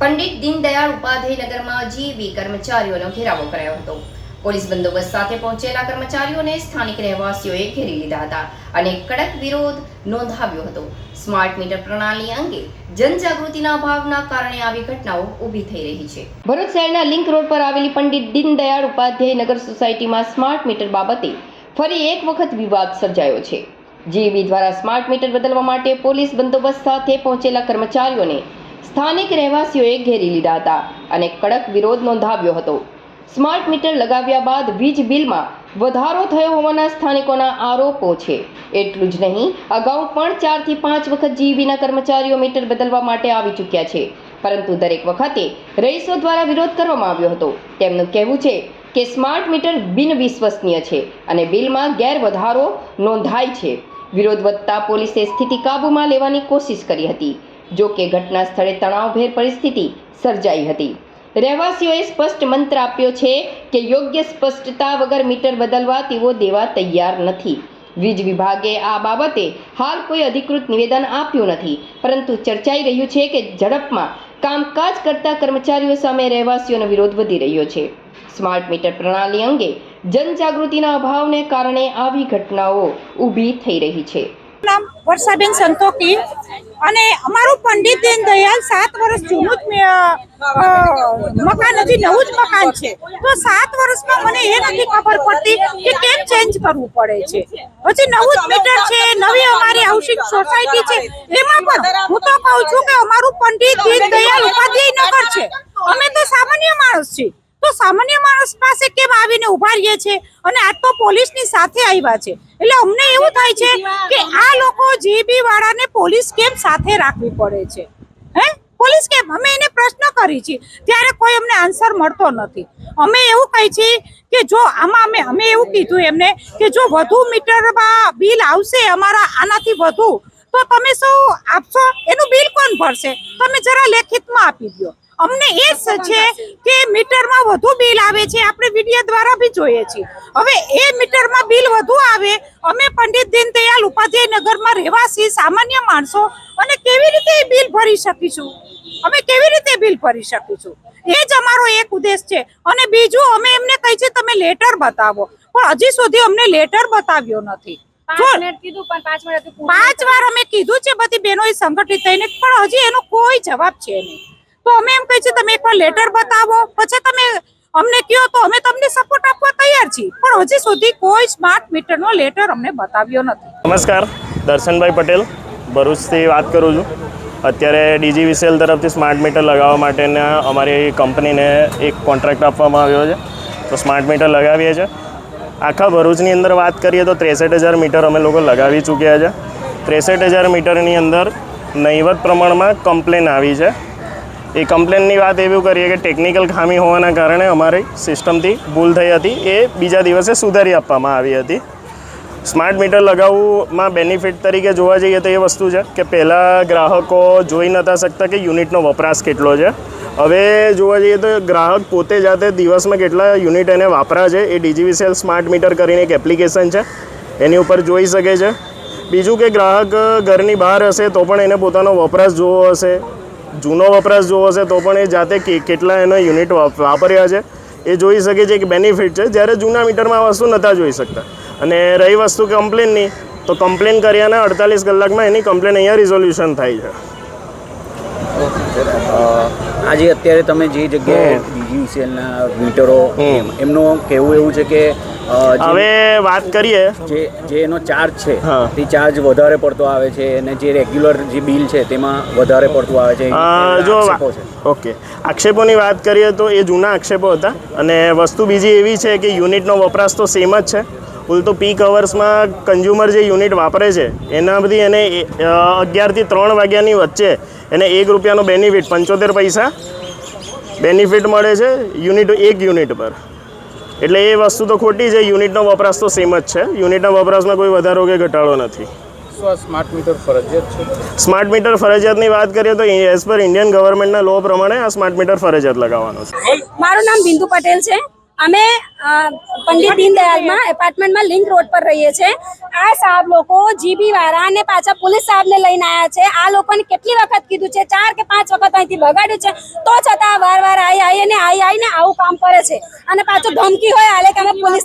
પંડિત દીનદયાળ ઉપાધ્યાય નગરમાં જીવી કર્મચારીઓનો ઘેરાવો કરાયો હતો. પોલીસ બંદોબસ્ત સાથે પહોંચેલા કર્મચારીઓને સ્થાનિક રહેવાસીઓએ ઘેરી લીધા હતા અને કડક વિરોધ નોંધાવ્યો હતો. સ્માર્ટ મીટર પ્રણાલી અંગે જનજાગૃતિના અભાવના કારણે આવી ઘટનાઓ ઊભી થઈ રહી છે. ભરૂચ શહેરના લિંક રોડ પર આવેલી પંડિત દીનદયાળ ઉપાધ્યાય નગર સોસાયટીમાં સ્માર્ટ મીટર બાબતે ફરી એક વખત વિવાદ સર્જાયો છે. જીવી દ્વારા સ્માર્ટ મીટર બદલવા માટે પોલીસ બંદોબસ્ત સાથે પહોંચેલા કર્મચારીઓને સ્થાનિક રહેવાસીઓએ ઘેરી લીધા હતા અને કડક વિરોધ નોંધાવ્યો હતો. સ્માર્ટ મીટર લગાવ્યા બાદ વીજ બિલમાં વધારો થયો હોવાના સ્થાનિકોના આરોપો છે. એટલું જ નહીં, અગાઉ પણ ચારથી પાંચ વખત જીબીના કર્મચારીઓ મીટર બદલવા માટે આવી ચૂક્યા છે. પરંતુ દરેક વખતે રહીશો દ્વારા વિરોધ કરવામાં આવ્યો હતો. તેમનું કહેવું છે કે સ્માર્ટ મીટર બિનવિશ્વસનીય છે અને બિલમાં ગેરવધારો નોંધાય છે. વિરોધ વધતા પોલીસે સ્થિતિ કાબૂમાં લેવાની કોશિશ કરી હતી. જો કે ઘટના સ્થળે તણાવભેર પરિસ્થિતિ સર્જાઈ હતી. રહેવાસીઓએ સ્પષ્ટ મંત્ર આપ્યો છે કે યોગ્ય સ્પષ્ટતા વગર મીટર બદલવા તેઓ દેવા તૈયાર નથી. વીજ વિભાગે આ બાબતે હાલ કોઈ અધિકૃત નિવેદન આપ્યું નથી. પરંતુ ચર્ચાઈ રહ્યું છે કે ઝડપમાં કામકાજ કરતા કર્મચારીઓ સામે રહેવાસીઓનો વિરોધ વધી રહ્યો છે. સ્માર્ટ મીટર પ્રણાલી અંગે જનજાગૃતિના અભાવને કારણે આવી ઘટનાઓ ઊભી થઈ રહી છે. નામ વર્ષાબેન સંતોકી. અને અમારું પંડિત દીન દયાલ સાત વર્ષ જૂનું જ મકાન હજી નવું જ મકાન છે. તો સાત વર્ષમાં મને એ નથી ખબર પડતી કે કેમ ચેન્જ કરવું પડે છે. હજી નવું જ મીટર છે, નવી અમારી હાઉસિંગ સોસાયટી છે. એમાં પણ હું તો કહું છું કે અમારું પંડિત દીન દયાલ ઉપાધ્યાય નગર છે અમે તો સામાન્ય માણસ છીએ તો સામાન્ય માણસ પાસે કેમ આવીને ઊભા રહીએ છે? અને આજ તો પોલીસની સાથે આવ્યા છે. એટલે અમને એવું થાય છે કે આ લોકો જીબી વાળાને પોલીસ કેમ સાથે રાખવી પડે છે? હે? પોલીસ કેમ? અમે એને પ્રશ્ન કરી છે ત્યારે કોઈ અમને આન્સર મળતો નથી. અમે એવું કહી છીએ કે જો આમાં અમે અમે એવું કીધું એમને કે જો વધુ મીટરમાં બિલ આવશે અમારા આનાથી વધુ તો તમે શું આપશો? એનું બિલ કોણ ભરશે? તમે જરા લેખિતમાં આપી દો અમને એ છે કે મીટરમાં વધુ બિલ આવે છે આપણે વીડિયો દ્વારા બી જોઈએ છીએ. હવે એ મીટરમાં બિલ વધુ આવે અમે પંડિત દીનદયાલ ઉપાધ્યાય નગરમાં રહેવાસી સામાન્ય માણસો અને કેવી રીતે એ બિલ ભરી શકીશું? અમે કેવી રીતે બિલ ભરી શકીશું? એ જ અમારો એક ઉદ્દેશ છે. અને બીજું અમે એમને કહી છે તમે લેટર બતાવો. પણ હજી સુધી અમને લેટર બતાવ્યો નથી. પાંચ વાર અમે કીધું છે બધી બહેનોએ સંગઠિત થઈને પણ હજી એનો કોઈ જવાબ છે નહીં. તો અમે એમ કહી છે, તમે એકવાર લેટર બતાવો. પછી તમે અમને કહો તો અમે તમને સપોર્ટ આપવા તૈયાર છીએ. પણ હજી સુધી કોઈ સ્માર્ટ મીટરનો લેટર અમને બતાવ્યો નથી. નમસ્કાર, દર્શનભાઈ પટેલ. ભરૂચથી વાત કરું છું. અત્યારે ડીજી વિસેલ તરફથી સ્માર્ટ મીટર લગાવવા માટેના અમારી કંપનીને એક કોન્ટ્રાક્ટ આપવામાં આવ્યો છે. તો સ્માર્ટ મીટર લગાવીએ છીએ. આખા ભરૂચની અંદર વાત કરીએ તો ત્રેસઠ હજાર મીટર અમે લોકો લગાવી ચૂક્યા છે. ત્રેસઠ હજાર મીટરની અંદર નહીવત પ્રમાણમાં કમ્પ્લેન આવી છે. એ કમ્પ્લેનની વાત એવું કરીએ કે ટેકનિકલ ખામી હોવાના કારણે અમારી સિસ્ટમથી ભૂલ થઈ હતી. એ બીજા દિવસે સુધારી આપવામાં આવી હતી. સ્માર્ટ મીટર લગાવવામાં બેનિફિટ તરીકે જોવા જઈએ તો એ વસ્તુ છે કે પહેલાં ગ્રાહકો જોઈ નહોતા શકતા કે યુનિટનો વપરાશ કેટલો છે. હવે જોવા જઈએ તો ગ્રાહક પોતે જાતે દિવસમાં કેટલા યુનિટ એને વાપરા છે, એ ડીજીવીસીએલ સ્માર્ટ મીટર કરીને એક એપ્લિકેશન છે. એની ઉપર જોઈ શકે છે. બીજું કે ગ્રાહક ઘરની બહાર હશે તો પણ એને પોતાનો વપરાશ જોવો હશે. જૂનો વપરાશ જોવો છે તો પણ એ જાતે કે- કેટલા એનો યુનિટ વાપર્યા છે. એ જોઈ શકે છે એક બેનિફિટ છે. જ્યારે જૂના મીટરમાં વસ્તુ નહોતા જોઈ શકતા. અને રહી વસ્તુ કમ્પ્લેનની તો કમ્પ્લેન કર્યાના અડતાલીસ કલાકમાં એની કમ્પ્લેન અહીંયા રિઝોલ્યુશન થાય છે. આજે અત્યારે તમે જે જગ્યાએ ડીજીવીસીએલના મીટરો એમનું કહેવું એવું છે કે હવે વાત કરીએ. જે જે એનો ચાર્જ છે. તે ચાર્જ વધારે પડતો આવે છે અને જે રેગ્યુલર જે બિલ છે તેમાં વધારે પડતું આવે છે. જો ઓકે. આક્ષેપોની વાત કરીએ તો એ જૂના આક્ષેપો હતા અને વસ્તુ બીજી એવી છે કે યુનિટનો વપરાશ તો સેમ જ છે. ઉલટું પીક અવર્સમાં કન્ઝ્યુમર જે યુનિટ વાપરે છે એના બધી એને અગિયારથી ત્રણ વાગ્યાની વચ્ચે એને એક રૂપિયાનો બેનિફિટ પંચોતેર પૈસા બેનિફિટ મળે છે યુનિટ એક યુનિટ પર. એટલે એ વસ્તુ તો ખોટી છે યુનિટનો વપરાશ તો સેમ જ છે. યુનિટના વપરાશમાં કોઈ વધારો કે ઘટાડો નથી. સ્માર્ટ મીટર ફરજિયાત છે? સ્માર્ટ મીટર ફરજિયાતની વાત કરીએ તો એઝ પર ઇન્ડિયન ગવર્મેન્ટના લો પ્રમાણે આ સ્માર્ટ મીટર ફરજિયાત લગાવવાનો છે. મારું નામ બિંદુ પટેલ છે. અમે પંડિત દીનદયાલમાં એપાર્ટમેન્ટમાં લિંક રોડ પર રહીએ છીએ આ સાહેબ લોકો જીબી વાળા અને પાછા પોલીસ સાહેબને લઈને આવ્યા છે. આ લોકોને કેટલી વખત કીધું છે? ચાર કે પાંચ વખત અહીંથી બગાડ્યું છે? તો છતાં વાર વાર આવી આવી અને આવી આવીને આવું કામ કરે છે. અને પાછું ધમકી હોય આલે કે અમે પોલીસ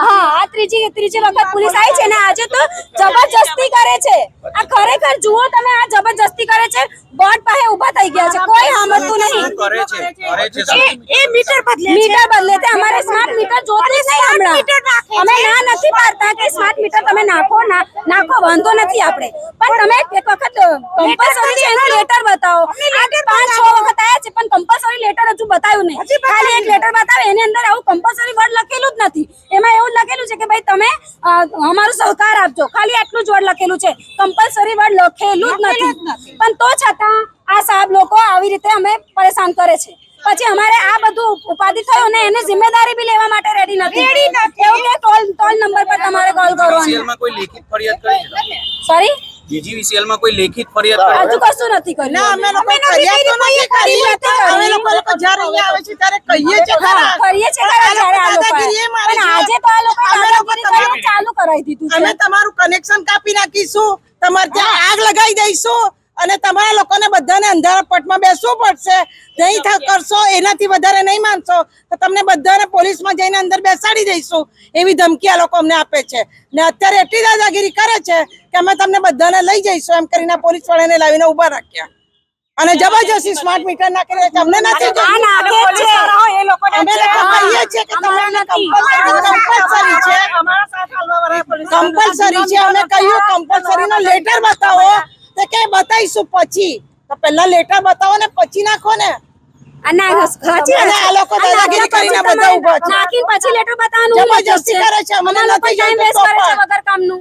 હા આ ત્રીજી ત્રીજી વખત પોલીસ આવી છે ને આજે તો જબરજસ્તી કરે છે. આ ખરેખર જુઓ તમે આ જબરજસ્તી કરે છે. બોર્ડ પાસે ઊભા થઈ ગયા છે. કોઈ સાંભળતું નહીં. કરે છે. એ મીટર બદલે છે. મીટર બદલે તે અમારે સ્માર્ટ મીટર જોતી જ નહીં હમણાં. અમે ના નથી પાડતા કે સ્માર્ટ મીટર તમે નાખો ના નાખો વાંધો નથી આપણે. પણ તમે એક વખત કમ્પલસરી છે એનું લેટર બતાવો. પાંચ છ વખત આયા છે પણ કમ્પલસરી લેટર હજુ બતાવ્યું નહીં. ખાલી એક લેટર બતાવે એની અંદર આવું કમ્પલસરી વર્ડ લખેલું જ નથી. એમાં એવું લખેલું છે કે ભાઈ તમે અમારું અમારો સહકાર આપજો. ખાલી આટલું જ વર્ડ લખેલું છે. કમ્પલસરી વર્ડ લખેલું જ નથી. પણ તો છતાં આ સાહેબ લોકો આવી રીતે અમે પરેશાન કરે છે. પછી અમારે આ બધું ઉપાધિ થયો ને એને જિમ્મેદારી બી લેવા માટે રેડી નથી. એવું કે ટોલ ટોલ નંબર પર તમારે કોલ કરવાનો. કોઈ લેખિત ફરિયાદ કરી છે? સોરી DGVCL માં કોઈ લેખિત ફરિયાદ હજુ કશું નથી કર્યું. ના અમે લોકો ફરિયાદ તો નથી કરી અમે લોકો લોકો જ્યારે અહીંયા આવે છે ત્યારે કહીએ છે ખરા. કરીએ છે ખરા જ્યારે આ લોકો દાદાગીરી એ મારે પણ આજે તો આ લોકો અમે લોકો ચાલુ કરાવી દીધું અમે તમારું કનેક્શન કાપી નાખીશું. તમારે ત્યાં આગ લગાવી દઈશું. અને તમારા લોકોને બધાને અંધારા પટમાં બેસવું પડશે. નહીં થા કરશો એનાથી વધારે નહીં માનશો તો તમને બધાને પોલીસમાં જઈને અંદર બેસાડી દઈશું. એવી ધમકી આ લોકો અમને આપે છે. ને અત્યારે એટલી દાદાગીરી કરે છે કે અમે તમને બધાને લઈ જઈશું એમ કરીને પોલીસ વાળાને લાવીને ઊભા રાખ્યા. અને જબરજસ્તી સ્માર્ટ મીટર નાખી રહ્યા અમને નથી કમ્પલસરી છે? અમે કહ્યું કમ્પલસરી નો લેટર બતાવો. તો કે બતાવીશું પછી. તો પહેલા લેટર બતાવો ને પછી નાખો ને. નાખીને પછી લેટર બતાવવાનું જબરજસ્તી કરે છે, મને નથી જોઈતું. વગર કામનું.